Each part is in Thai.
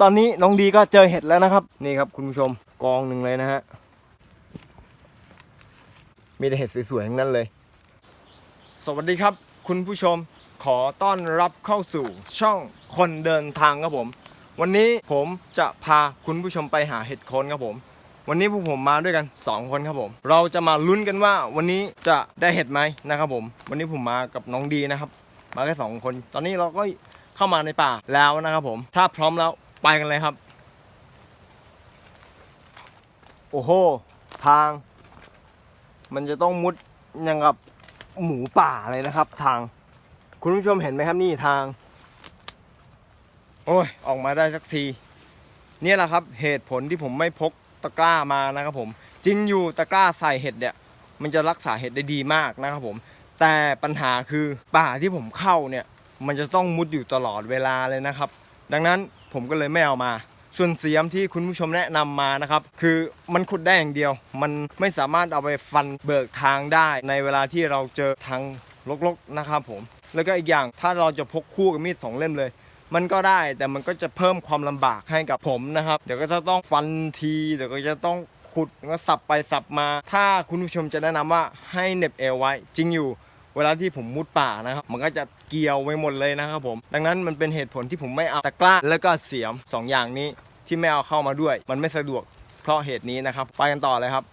ตอนนี้น้องดีก็เจอเห็ดแล้วนะครับ นี่ครับคุณผู้ชมกองหนึ่งเลยนะฮะ มีแต่เห็ดสวยๆทั้งนั้นเลย สวัสดีครับ คุณผู้ชมขอต้อนรับเข้าสู่ช่องคนเดินทางครับผม วันนี้ผมจะพาคุณผู้ชมไปหาเห็ดโคนครับผม วันนี้พวกผมมาด้วยกัน 2 คนครับผม เราจะมาลุ้นกันว่าวันนี้จะได้เห็ดไหมนะครับผม วันนี้ผมมากับน้องดีนะครับ มาแค่สองคน ตอนนี้เราก็เข้ามาในป่าแล้วนะครับผม ถ้าพร้อมแล้ว ไปกันเลยครับ โอ้โห ทาง มันจะต้องมุดอย่างกับหมูป่าเลยนะครับ ทาง คุณผู้ชมเห็นไหมครับนี่ทาง โอ้ย ออกมาได้สักทีเนี่ยแหละครับ เหตุผลที่ผมไม่พกตะกร้ามานะครับผม จริงอยู่ตะกร้าใส่เห็ดเนี่ย มันจะรักษาเห็ดได้ดีมากนะครับผม แต่ปัญหาคือป่าที่ผมเข้าเนี่ย มันจะต้องมุดอยู่ตลอดเวลาเลยนะครับ ดังนั้น ผมก็เลยไม่เอามา ส่วนเสียมที่คุณผู้ชมแนะนำมานะครับ คือมันขุดได้อย่างเดียว มันไม่สามารถเอาไปฟันเบิกทางได้ในเวลาที่เราเจอทางลกๆนะครับผมแล้วก็อีกอย่างถ้าเราจะพกคู่กับมีดสองเล่มเลยมันก็ได้แต่มันก็จะเพิ่มความลำบากให้กับผมนะครับ เดี๋ยวก็จะต้องฟันทีเดี๋ยวก็จะต้องขุดแล้วก็สับไปสับมา ถ้าคุณผู้ชมจะแนะนำว่าให้เน็บเอวไว้ จริงอยู่ เวลาที่ผมมุดป่านะครับมันก็จะเกี่ยวไว้หมดเลยนะครับผม ดังนั้นมันเป็นเหตุผลที่ผมไม่เอาตะกร้า แล้วก็เสียมสองอย่างนี้ที่ไม่เอาเข้ามาด้วย มันไม่สะดวกเพราะเหตุนี้นะครับ ไปกันต่อเลยครับ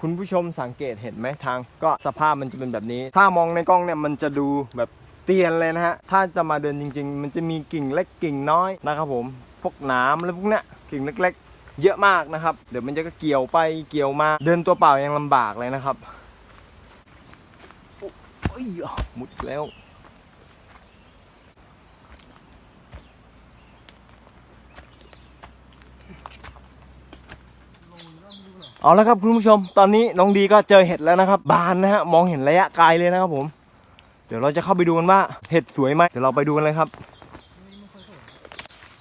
คุณผู้ชมสังเกตเห็นไหมทาง ก็สภาพมันจะเป็นแบบนี้ ถ้ามองในกล้องเนี่ยมันจะดูแบบเตียนเลยนะฮะ ถ้าจะมาเดินจริง ๆ มันจะมีกิ่งเล็กกิ่งน้อยนะครับผม พวกหน้ำอะไรพวกเนี้ยกิ่งเล็ก ๆ เยอะมากนะครับ เดี๋ยวมันจะก็เกี่ยวไปเกี่ยวมา เดินตัวเปล่ายังลำบากเลยนะครับ อ้ยอะมุดแล้ว เอาละครับคุณผู้ชม ตอนนี้น้องดีก็เจอเห็ดแล้วนะครับ บานนะฮะ มองเห็นระยะไกลเลยนะครับผม เดี๋ยวเราจะเข้าไปดูกันว่าเห็ดสวยไหมเดี๋ยวเราไปดูกันเลยครับ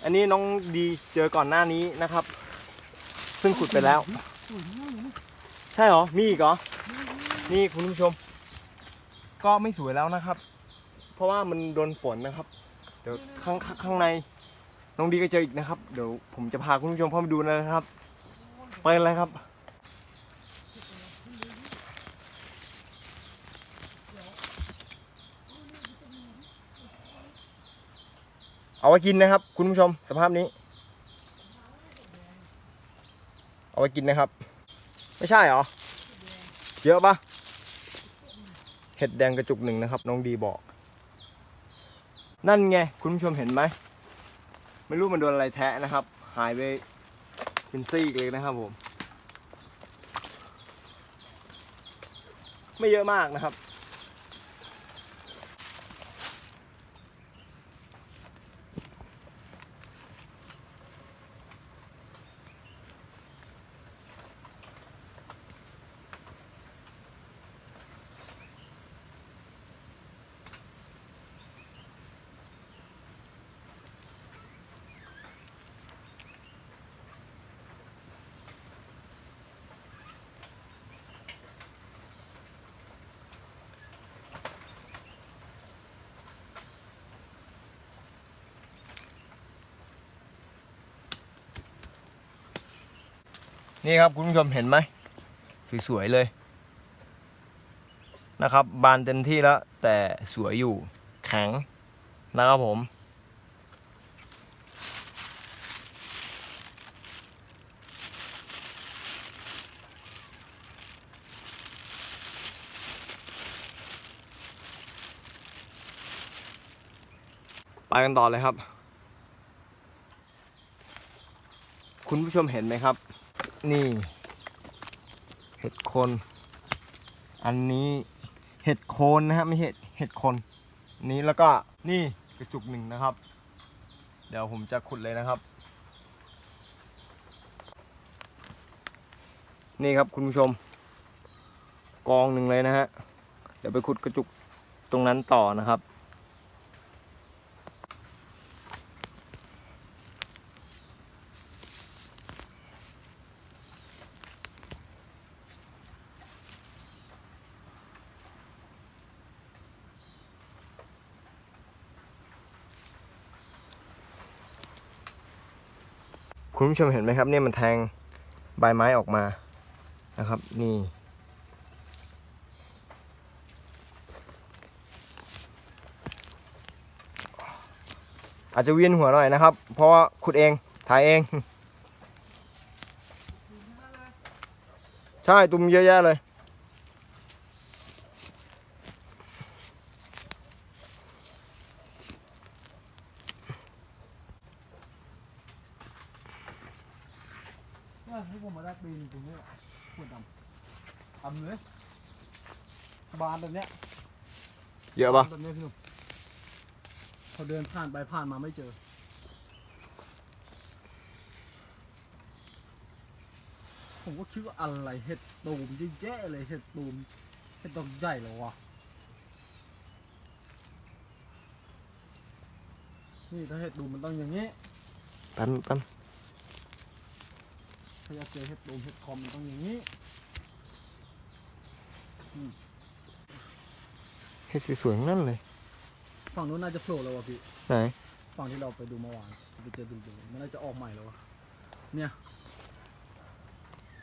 อันนี้น้องดีเจอก่อนหน้านี้นะครับ ซึ่งขุดไปแล้ว ใช่เหรอ มีอีกเหรอ นี่คุณผู้ชม ก็ไม่สวยแล้วนะครับ เพราะว่ามันโดนฝนนะครับ เดี๋ยวข้างข้างในน้องดีก็เจออีกนะครับ เดี๋ยวผมจะพาคุณผู้ชมเข้าไปดูนะครับไปเลยครับเอาไว้กินนะครับ คุณผู้ชมสภาพนี้ เอาไว้กินนะครับ ไม่ใช่เหรอ เยอะปะเห็ดแดงกระจุกหนึ่งนะครับ น้องดีบอก นั่นไง คุณผู้ชมเห็นไหม ไม่รู้มันโดนอะไรแทะนะครับ หายไปเป็นซี่เลยนะครับผม ไม่เยอะมากนะครับ นี่ครับคุณผู้ชมเห็นไหมสวยๆเลยนะครับ บานเต็มที่แล้ว แต่สวยอยู่แข็งนะครับผม ไปกันต่อเลยครับ คุณผู้ชมเห็นไหมครับ นี่ เห็ดโคน อันนี้เห็ดโคนนะฮะไม่เห็ดเห็ดโคน นี้แล้วก็นี่กระจุกหนึ่งนะครับ เดี๋ยวผมจะขุดเลยนะครับ นี่ครับคุณผู้ชม กองหนึ่งเลยนะฮะเดี๋ยวไปขุดกระจุกตรงนั้นต่อนะครับ คุณผู้ชมเห็นไหมครับเนี่ยมันแทงใบไม้ออกมานะครับ นี่อาจจะเวียนหัวหน่อยนะครับ เพราะว่าขุดเองถ่ายเอง ใช่ตุ่มเยอะแยะเลยเนี่ยให้ผมมาได้ปีนตรงนี้ปวดดำดำเลยบาน แบบเนี้ยเยอะปะแบบเนี้ยพี่หนุ่มเขาเดินผ่านไปผ่านมาไม่เจอ ผมก็คิดว่าอะไรเห็ดตูมแย่ๆเลยเห็ดตูมเห็ดดอกใหญ่เหรอวะนี่ถ้าเห็ดตูมมันต้องอย่างนี้แป๊บแป๊บถ้าอยากเจอเห็ดตูมเห็ดคอมมันต้องอย่างนี้ เห็ดสวยๆทั้งนั่นเลยฝั่งนู้นน่าจะโผล่แล้ววะพี่ ไหนฝั่งที่เราไปดูเมื่อวานไปเจอดุลๆมันน่าจะออกใหม่แล้ววะเนี่ย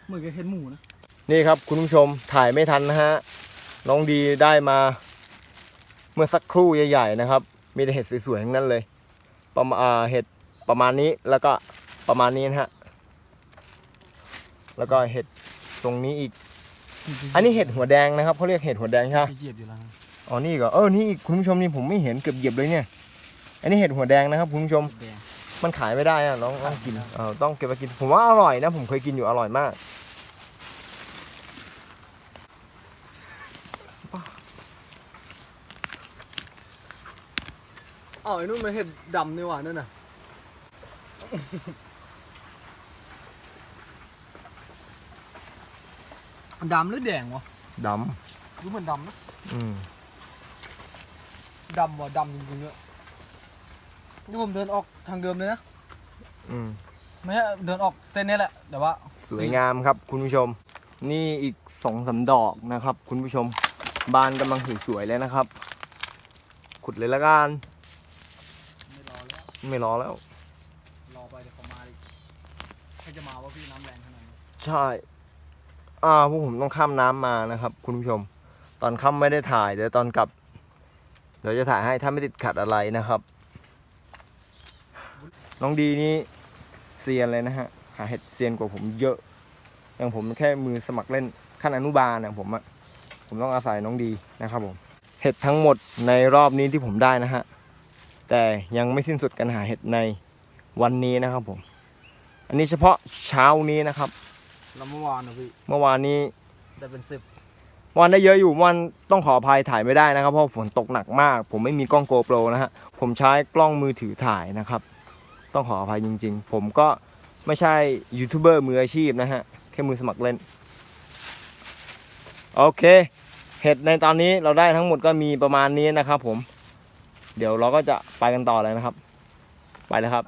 เหมือนกับเห็นหมูนะ นี่ครับคุณผู้ชมถ่ายไม่ทันนะฮะน้องดีได้มา เมื่อสักครู่ใหญ่ๆนะครับ มีแต่เห็ดสวยๆทั้งนั้นเลย ประมาณอ่าเห็ดประมาณนี้แล้วก็ประมาณนี้นะฮะแล้วก็เห็ดตรงนี้อีก อันนี้เห็ดหัวแดงนะครับเขาเรียกเห็ดหัวแดงใช่ไหมเหยียบอยู่แล้วนะ อ๋อนี่ก็เออนี่อีกคุณผู้ชมนี่ผมไม่เห็นเกือบเหยียบเลยเนี่ย อันนี้เห็ดหัวแดงนะครับคุณผู้ชมแดงมันขายไม่ได้อะน้องต้องกินเออต้องเก็บมากิน ผมว่าอร่อยนะ ผมเคยกินอยู่อร่อยมากอ๋อไอ้นู่นมันเห็ดดำนี่หว่านั่นน่ะดำหรือแดงวะดรู้เหมือนดำนะำอืม ดำว่ะดำจริงๆเนี่ยนี่ผมเดินออกทางเดิมเลยนะอืมไม่ใช่เดินออกเส้นนี้แหละแต่ว่าสวยงามครับ คุณผู้ชม นี่อีกสองสามดอกนะครับ คุณผู้ชมบานกำลังสวยๆเลยนะครับ ขุดเลยละกันไม่รอแล้วไม่รอแล้ว รอไปเดี๋ยวเขามาอีกใครจะมาวะพี่น้ำแรงขนาดนี้ใช่ อ่าพวกผมต้องข้ามน้ำมานะครับ คุณผู้ชม ตอนค่ำไม่ได้ถ่ายเดี๋ยวตอนกลับ เดี๋ยวจะถ่ายให้ถ้าไม่ติดขัดอะไรนะครับ น้องดีนี่เซียนเลยนะฮะ หาเห็ดเซียนกว่าผมเยอะ อย่างผมแค่มือสมัครเล่นขั้นอนุบาลนะผมอะผมต้องอาศัยน้องดีนะครับผม เห็ดทั้งหมดในรอบนี้ที่ผมได้นะฮะ แต่ยังไม่สิ้นสุดการหาเห็ดในวันนี้นะครับผม อันนี้เฉพาะเช้านี้นะครับ แล้วเมื่อวานนะพี่ เมื่อวานนี้ได้เป็นสิบ วันได้เยอะอยู่วันต้องขออภัยถ่ายไม่ได้นะครับ เพราะฝนตกหนักมาก ผมไม่มีกล้องโกโปรนะฮะผมใช้กล้องมือถือถ่ายนะครับ ต้องขออภัยจริง ๆ ผมก็ไม่ใช่ยูทูบเบอร์มืออาชีพนะฮะแค่มือสมัครเล่นโอเค เห็ดในตอนนี้เราได้ทั้งหมดก็มีประมาณนี้นะครับ ผม เดี๋ยวเราก็จะไปกันต่อเลยนะครับ ไปเลยครับ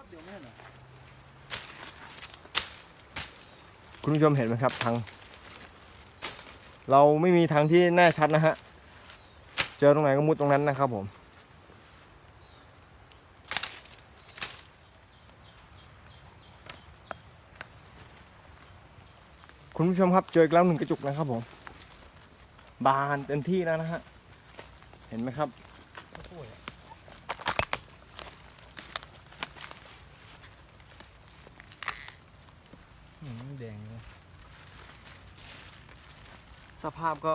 คุณผู้ชมเห็นไหมครับทาง เราไม่มีทางที่แน่ชัดนะฮะ เจอตรงไหนก็มุดตรงนั้นนะครับผมคุณผู้ชมครับเจออีกแล้วหนึ่งกระจุกนะครับผม บานเต็มที่แล้วนะฮะ เห็นไหมครับ แดงเลย สภาพก็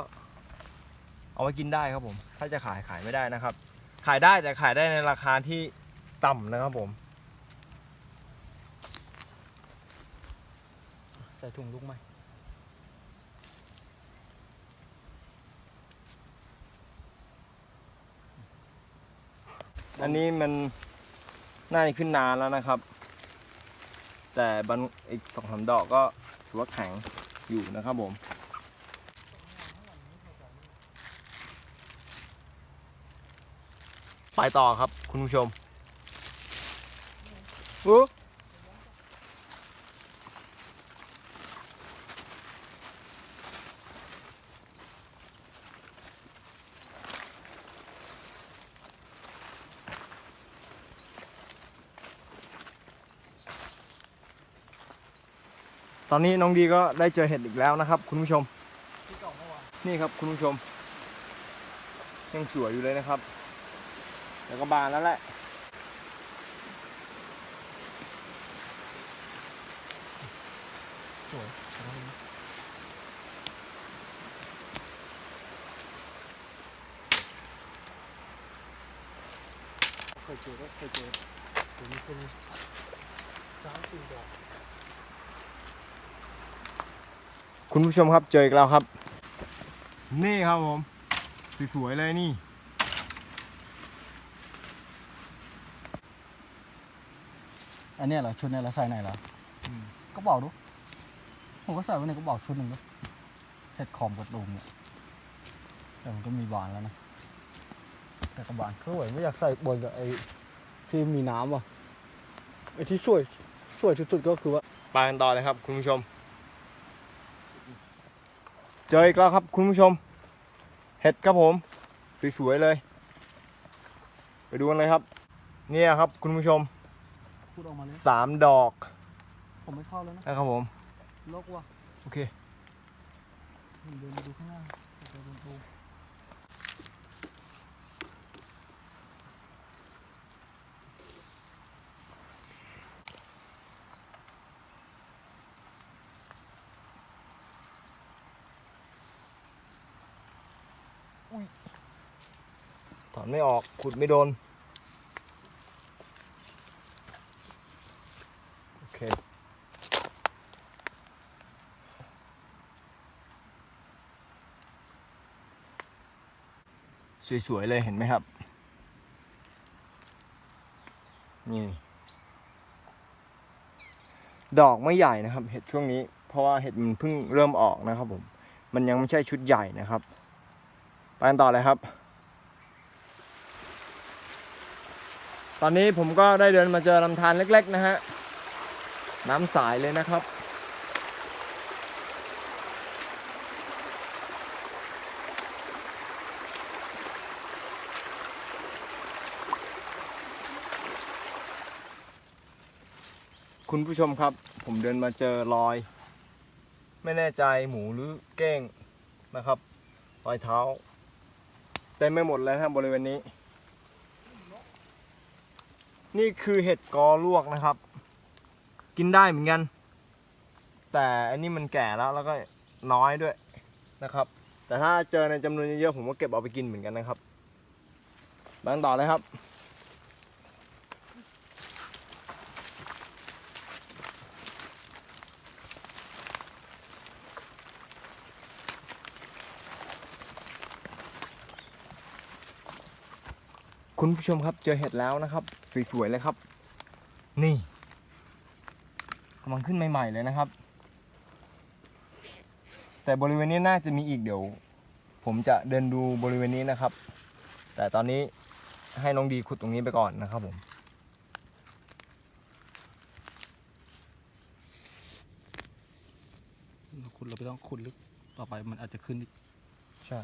เอาไว้กินได้ครับผม ถ้าจะขายขายไม่ได้นะครับ ขายได้แต่ขายได้ในราคาที่ต่ำนะครับผม ใส่ถุงลูกไหมอันนี้มันน่าจะขึ้นนานแล้วนะครับ แต่บางอีกสองสามดอกก็ถือว่าแข็งอยู่นะครับผม ไปต่อครับ คุณผู้ชมอู้ตอนนี้น้องดีก็ได้เจอเห็ดอีกแล้วนะครับ คุณผู้ชม นี่ครับคุณผู้ชม ยังสวยอยู่เลยนะครับ แล้วก็บานแล้วแหละสวยเคยเจอก็เคยเจอเดี๋ยวมีคนสามสี่ดอกคุณผู้ชมครับเจออีกแล้วครับ นี่ครับผม สวยๆเลยนี่ อันเนี้ยเหรอชุดเนี้ยเราใส่ไหนเหรอก็บอกดูผมก็ใส่ไว้ในกระบอกชุดหนึ่งก็เสร็จคอมกระดุมเนี่ยแต่มันก็มีบานแล้วนะแต่กระบานก็ไหวไม่อยากใส่บนกับไอ้ที่มีน้ำว่ะไอ้ที่สวยสวยสุดๆก็คือว่า ไปกันต่อเลยครับ คุณผู้ชม เจออีกแล้วครับ คุณผู้ชม เห็ดครับผม สวยๆเลย ไปดูกันเลยครับ เนี่ยครับ คุณผู้ชม พูดออกมาเลย สามดอกผมไม่เข้าแล้วนะนะครับผม ลกว่ะโอเค ผมเดินมาดูข้างหน้าเดินดูถอนไม่ออก ขุดไม่โดน โอเค สวยๆเลยเห็นไหมครับ นี่ ดอกไม่ใหญ่นะครับ เห็ดช่วงนี้ เพราะว่าเห็ดมันเพิ่งเริ่มออกนะครับผม มันยังไม่ใช่ชุดใหญ่นะครับ ไปกันต่อเลยครับ ตอนนี้ผมก็ได้เดินมาเจอลำธารเล็ก ๆ นะฮะ น้ำสายเลยนะครับ คุณผู้ชมครับ ผมเดินมาเจอรอย ไม่แน่ใจหมูหรือเก้งนะครับ รอยเท้าเต็มไปหมดเลยนะครับบริเวณนี้ นี่คือเห็ดกอลวกนะครับ กินได้เหมือนกัน แต่อันนี้มันแก่แล้วแล้วก็น้อยด้วยนะครับ แต่ถ้าเจอในจำนวนเยอะๆผมก็เก็บเอาไปกินเหมือนกันนะครับไปกันต่อเลยครับ คุณผู้ชมครับเจอเห็ดแล้วนะครับ สวยๆเลยครับ นี่กำลังขึ้นใหม่ๆเลยนะครับ แต่บริเวณนี้น่าจะมีอีกเดี๋ยว ผมจะเดินดูบริเวณนี้นะครับ แต่ตอนนี้ให้น้องดีขุดตรงนี้ไปก่อนนะครับผมเราขุดเราไม่ต้องขุดลึกต่อไปมันอาจจะขึ้นอีกใช่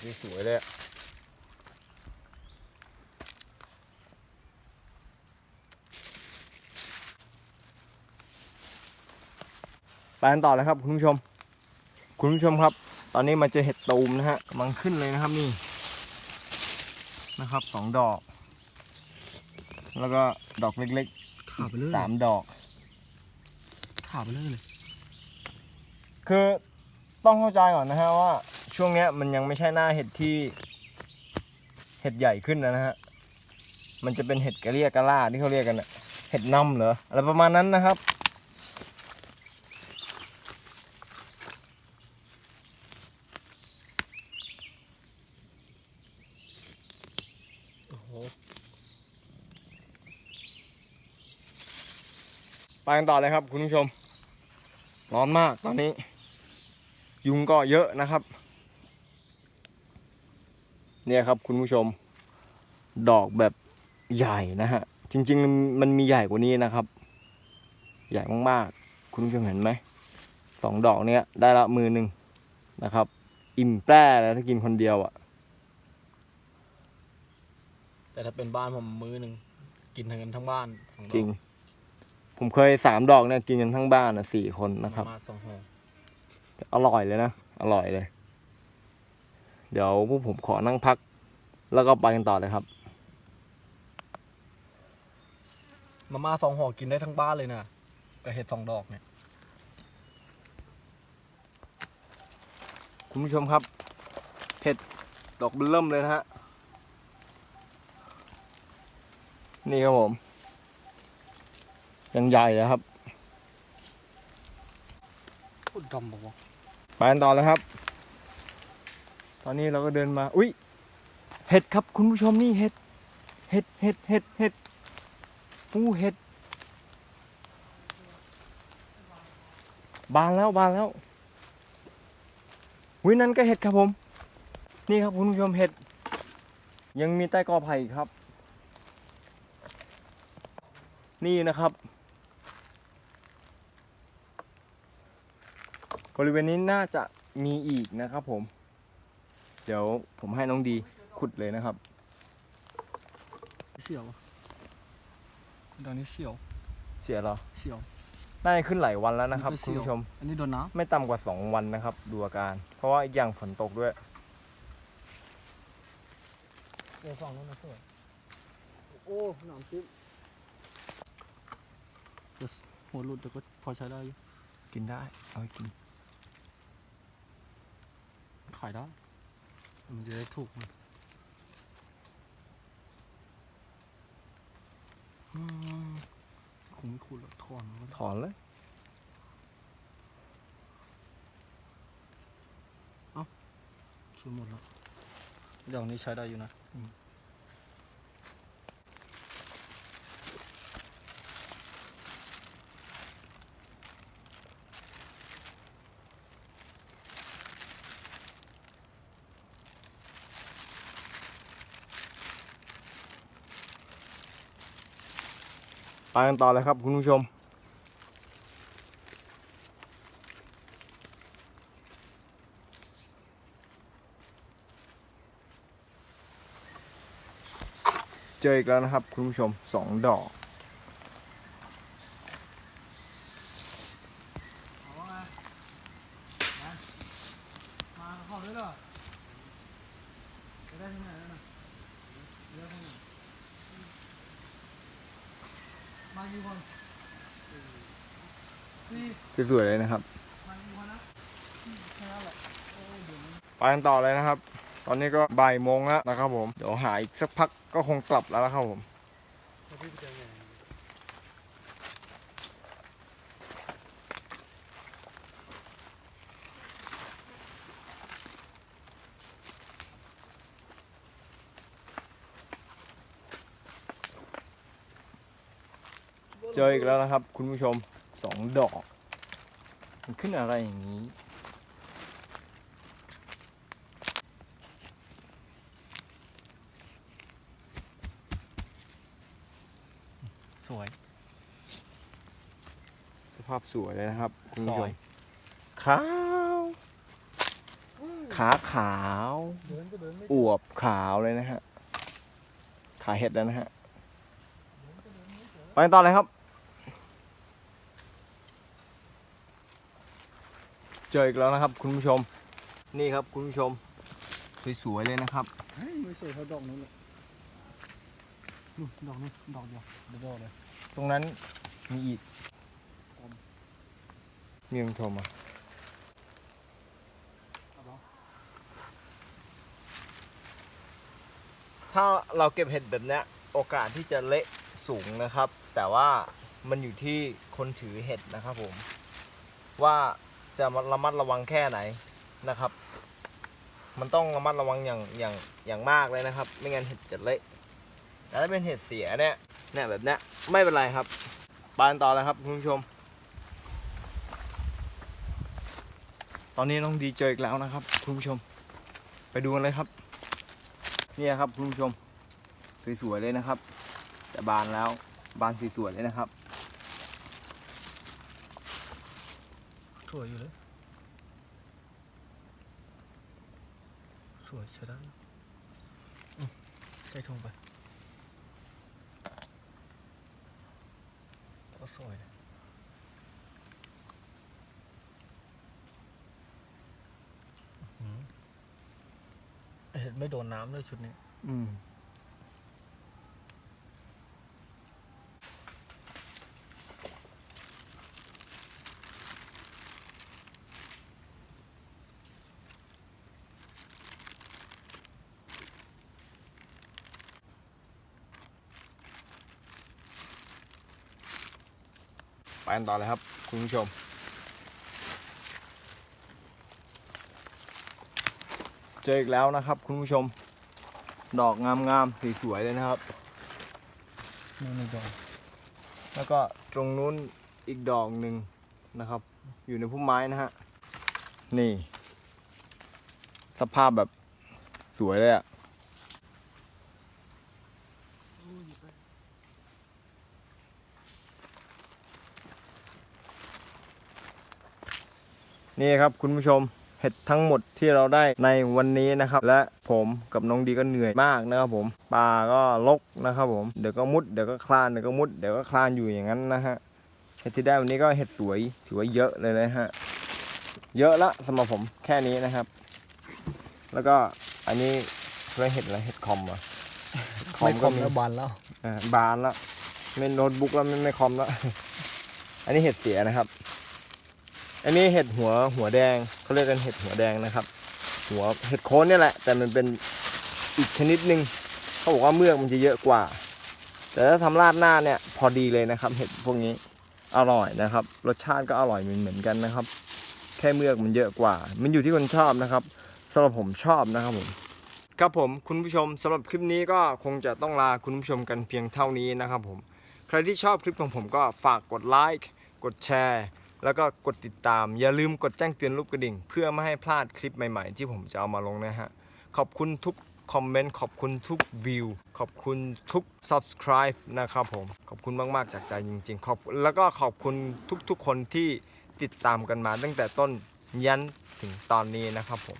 ของสวยๆเลยอะไปกันต่อเลยครับคุณผู้ชม คุณผู้ชมครับ ตอนนี้มาเจอเห็ดตูมนะฮะกำลังขึ้นเลยนะครับนี่นะครับสองดอก แล้วก็ดอกเล็กขาไปเรื่อยๆสามดอกขาไปเรื่อยเลย คือต้องเข้าใจก่อนนะฮะว่า ช่วงเนี้ยมันยังไม่ใช่หน้าเห็ดที่ เห็ดใหญ่ขึ้นนะฮะ มันจะเป็นเห็ดกระเรียกกระล่าที่เขาเรียกกันนะเห็ดนำเหรออะไรประมาณนั้นนะครับ ไปกันต่อเลยครับคุณผู้ชม ร้อนมากตอนนี้ ยุงก็เยอะนะครับ เนี่ยครับคุณผู้ชมดอกแบบใหญ่นะฮะ จริง ๆ มันมีใหญ่กว่านี้นะครับ ใหญ่มากๆ คุณผู้ชมเห็นไหมสองดอกเนี้ยได้ละมือหนึ่งนะครับ อิ่มแปร่แล้วถ้ากินคนเดียวอะ่ะ แต่ถ้าเป็นบ้านผมมื้อหนึ่งกินทั้งกันทั้งบ้านสอดอกจริง ผมเคยสามดอกเนี่ยกินกันทั้งบ้านอะสี่คนนะครับ มาสองห่ออร่อยเลยนะ อร่อยเลย เดี๋ยวพวกผมขอนั่งพัก แล้วก็ไปกันต่อเลยครับ มาม่าสองห่อกินได้ทั้งบ้านเลยนะกับเห็ดสองดอกเนี่ย คุณผู้ชมครับ เห็ดดอกเบลเริ่มเลยนะฮะ นี่ครับผม ยังใหญ่เลยครับพูดดำบอกว่าไปกันต่อเลยครับ ตอนนี้เราก็เดินมา อุ้ยเห็ดครับคุณผู้ชมนี่เห็ด เห็ดเห็ดเห็ดเห็ดอู้เห็ด บานแล้วบานแล้ววินั่นก็เห็ดครับผม นี่ครับคุณผู้ชมเห็ด ยังมีใต้กอไผ่อีกครับ นี่นะครับ บริเวณนี้น่าจะมีอีกนะครับผม ดี๋ยวผมให้น้องดีขุดเลยนะครับ เสียวตอนนี้เสียวเสียเหรอเสียว น่าจะขึ้นหลายวันแล้วนะครับนี่ก็คุณเสี่ยวผู้ชม อันนี้โดนน้ไม่ต่ำกว่า 2 วันนะครับ ดูอาการ เพราะว่าอีกอย่างฝนตกด้วยำเดี๋ยวฝั่งนู้นนะเสียวโอ้หนามจิ๊บจะหัวหลุดแต่ก็พอใช้ได้อยู่กินได้ เอาไปกิน ขายได้ มันจะได้ถูกมันอืมคงไม่ขุดหรอกถอนมันก็ได้ถอนเลยคิวหมดแล้วเดี๋ยวนี้ใช้ได้อยู่นะ กันต่อเลยครับคุณผู้ชม เจออีกแล้วนะครับคุณผู้ชมสองดอก เอาว่าไงนะมาเข้าด้วยเหรอจะได้ที่ไหนแล้วนะเยอะที่ไหนมากี่คน สวยๆเลยนะครับไปกันต่อเลยนะครับ ตอนนี้ก็บ่ายโมงแล้วนะครับผม เดี๋ยวหาอีกสักพักก็คงกลับแล้วนะครับผมเจออีกแล้วนะครับ คุณผู้ชมสองดอก มันขึ้นอะไรอย่างนี้ สวย สภาพสวยเลยนะครับ คุณผู้ชซอมย ขาว ขาขาว เดินก็เดินไม่อวบขาวเลยนะฮะ ขาเห็ดแล้วนะฮะ ไปกันต่อเลยครับ เจออีกแล้วนะครับ คุณผู้ชม นี่ครับคุณผู้ชม สวยๆเลยนะครับเฮ้ยไม่สวยเท่าดอกนู้นเลยนู่นดอกนู้นดอกเดียวเดี๋ยวดอกเลยตรงนั้นมีอีกมีคุณผู้ชมอะเอาปะถ้าเราเก็บเห็ดแบบเนี้ยโอกาสที่จะเละสูงนะครับ แต่ว่ามันอยู่ที่คนถือเห็ดนะครับผมว่า จะระมัดระวังแค่ไหนนะครับ มันต้องระมัดระวังอย่างอย่างอย่างมากเลยนะครับ ไม่งั้นเห็ดจะเละแต่ถ้าเป็นเห็ดเสียเนี่ยเนี่ยแบบเนี้ยไม่เป็นไรครับปกันต่อเลยครับคุณผู้ชม ตอนนี้น้องดีเจออีกแล้วนะครับคุณผู้ชม ไปดูกันเลยครับเนี่ยครับคุณผู้ชมสวยๆเลยนะครับจะบานแล้วบานสวยๆเลยนะครับ ถั่วอยู่เลย สวยใช้ได้ใส่ถุงไปก็สวยเลยเห็นไม่โดนน้ำเลยชุดนี้ อืม กันต่อเลยครับ คุณผู้ชม เจออีกแล้วนะครับ คุณผู้ชม ดอกงามๆสวยๆเลยนะครับไม่ไม่โดนแล้วก็ตรงนู้นอีกดอกหนึ่งนะครับ อยู่ในพุ่มไม้นะฮะ นี่ สภาพแบบสวยเลยอะ นี่ครับคุณผู้ชมเห็ดทั้งหมดที่เราได้ในวันนี้นะครับ และผมกับน้องดีก็เหนื่อยมากนะครับผมป่าก็ลกนะครับผมเดี๋ยวก็มุดเดี๋ยวก็คลานเดี๋ยวก็มุดเดี๋ยวก็คลานอยู่อย่างนั้นนะฮะเห็ดที่ได้วันนี้ก็เห็ดสวยถือว่าเยอะเลยนะฮะเยอะละสำหรับผมแค่นี้นะครับ แล้วก็อันนี้เพื่อเห็ดอะไรเห็ดคอมเหรอะคอไม่มคก็มมีแล้วบานแล้วอ่าบานแล้วไม่โน้ตบุ๊กแล้วไม่ไม่คอมแล้วอันนี้เห็ดเสียนะครับ อันนี้เห็ดหัวหัวแดงเขาเรียกกันเห็ดหัวแดงนะครับ หัวเห็ดโคนเนี่ยแหละ แต่มันเป็นอีกชนิดหนึ่งเขาบอกว่าเมือกมันจะเยอะกว่า แต่ถ้าทำราดหน้าเนี่ยพอดีเลยนะครับ เห็ดพวกนี้อร่อยนะครับ รสชาติก็อร่อยเหมือนเหมือนกันนะครับ แค่เมือกมันเยอะกว่า มันอยู่ที่คนชอบนะครับสำหรับผมชอบนะครับผมครับผมคุณผู้ชมสำหรับคลิปนี้ก็คงจะต้องลาคุณผู้ชมกันเพียงเท่านี้นะครับผม ใครที่ชอบคลิปของผมก็ฝากกดไลค์กดแชร์ แล้วก็กดติดตาม อย่าลืมกดแจ้งเตือนรูปกระดิ่ง เพื่อไม่ให้พลาดคลิปใหม่ๆ ที่ผมจะเอามาลงนะฮะ ขอบคุณทุกคอมเมนต์ ขอบคุณทุกวิว ขอบคุณทุก subscribe นะครับผม ขอบคุณมากๆ จากใจจริงๆ ขอบแล้วก็ขอบคุณทุกๆ คนที่ติดตามกันมาตั้งแต่ต้นยันถึงตอนนี้นะครับผม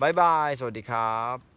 บายบาย สวัสดีครับ